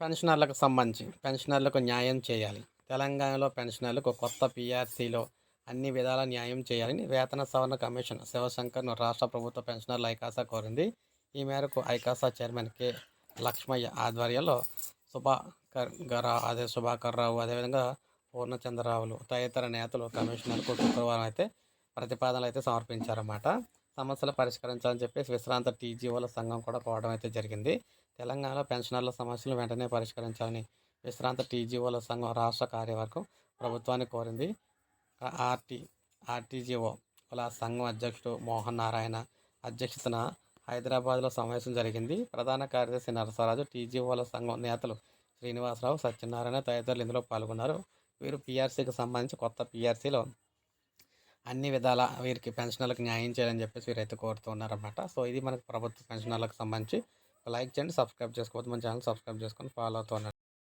పెన్షనర్లకు సంబంధించి పెన్షనర్లకు న్యాయం చేయాలి. తెలంగాణలో పెన్షనర్లకు కొత్త పీఆర్సీలో అన్ని విధాల న్యాయం చేయాలని వేతన సవరణ కమిషన్ శివశంకర్ను రాష్ట్ర ప్రభుత్వ పెన్షనర్ల ఐకాసా కోరింది. ఈ మేరకు ఐకాసా చైర్మన్ కె. లక్ష్మయ్య ఆధ్వర్యంలో సుభాకర్ గరా అదే సుభాకర్ రావు అదేవిధంగా పూర్ణచంద్రరావులు తదితర నేతలు కమిషనర్కు శుక్రవారం అయితే ప్రతిపాదనలు అయితే సమర్పించారన్నమాట. సమస్యలు పరిష్కరించాలని చెప్పేసి విశ్రాంత టీజీఓల సంఘం కూడా కోవడం అయితే జరిగింది. తెలంగాణలో పెన్షనర్ల సమస్యలు వెంటనే పరిష్కరించాలని విశ్రాంత టీజీఓల సంఘం రాష్ట్ర కార్యవర్గం ప్రభుత్వాన్ని కోరింది. ఆర్టీ ఆర్టీజీఓ కుల సంఘం అధ్యక్షుడు మోహన్ నారాయణ అధ్యక్షతన హైదరాబాద్లో సమావేశం జరిగింది. ప్రధాన కార్యదర్శి నరసరాజు టీజీఓల సంఘం నేతలు శ్రీనివాసరావు సత్యనారాయణ తదితరులు ఇందులో పాల్గొన్నారు. వీరు పీఆర్సీకి సంబంధించి కొత్త పీఆర్సీలో అన్ని విధాల వీరికి పెన్షనర్లకు న్యాయం చేయాలని చెప్పేసి వీరైతే కోరుతున్నారన్నమాట. సో ఇది మనకు ప్రభుత్వ పెన్షనర్లకు సంబంధించి. లైక్ చేయండి సబ్స్క్రైబ్ చేసుకోవద్దు. మన ఛానల్ సబ్స్క్రైబ్ చేసుకొని ఫాలో అవుతూ